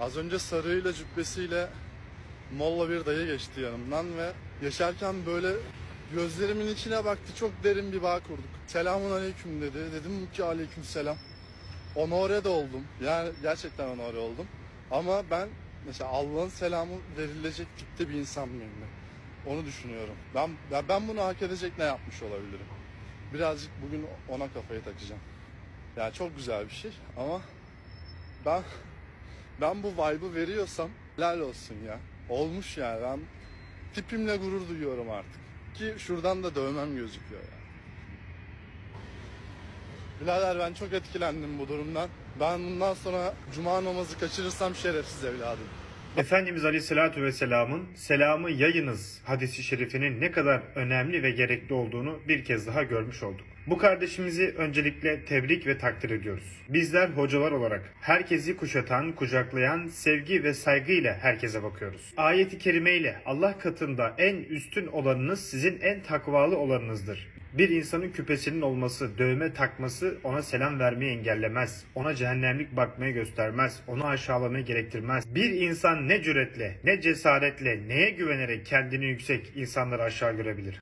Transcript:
Az önce sarığıyla cübbesiyle molla bir dayı geçti yanımdan ve geçerken böyle gözlerimin içine baktı. Çok derin bir bağ kurduk. Selamun aleyküm dedi. Dedim ki aleyküm selam. Onore de oldum. Yani gerçekten onore oldum. Ama ben mesela Allah'ın selamı verilecek tipte bir insan mıyım ben? Onu düşünüyorum. Ben, ben bunu hak edecek ne yapmış olabilirim? Birazcık bugün ona kafayı takacağım. Yani çok güzel bir şey ama ben ben bu vibe'ı veriyorsam helal olsun ya. Olmuş yani ben tipimle gurur duyuyorum artık. Ki şuradan da dövmem gözüküyor ya. Birader ben çok etkilendim bu durumdan. Ben bundan sonra cuma namazı kaçırırsam şerefsiz evladım. Efendimiz Aleyhisselatü Vesselam'ın selamı yayınız hadisi şerifinin ne kadar önemli ve gerekli olduğunu bir kez daha görmüş olduk. Bu kardeşimizi öncelikle tebrik ve takdir ediyoruz. Bizler hocalar olarak herkesi kuşatan, kucaklayan sevgi ve saygıyla herkese bakıyoruz. Ayeti kerime ile Allah katında en üstün olanınız sizin en takvalı olanınızdır. Bir insanın küpesinin olması, dövme takması ona selam vermeyi engellemez. Ona cehennemlik bakmayı göstermez. Onu aşağılamayı gerektirmez. Bir insan ne cüretle, ne cesaretle, neye güvenerek kendini yüksek insanları aşağı görebilir?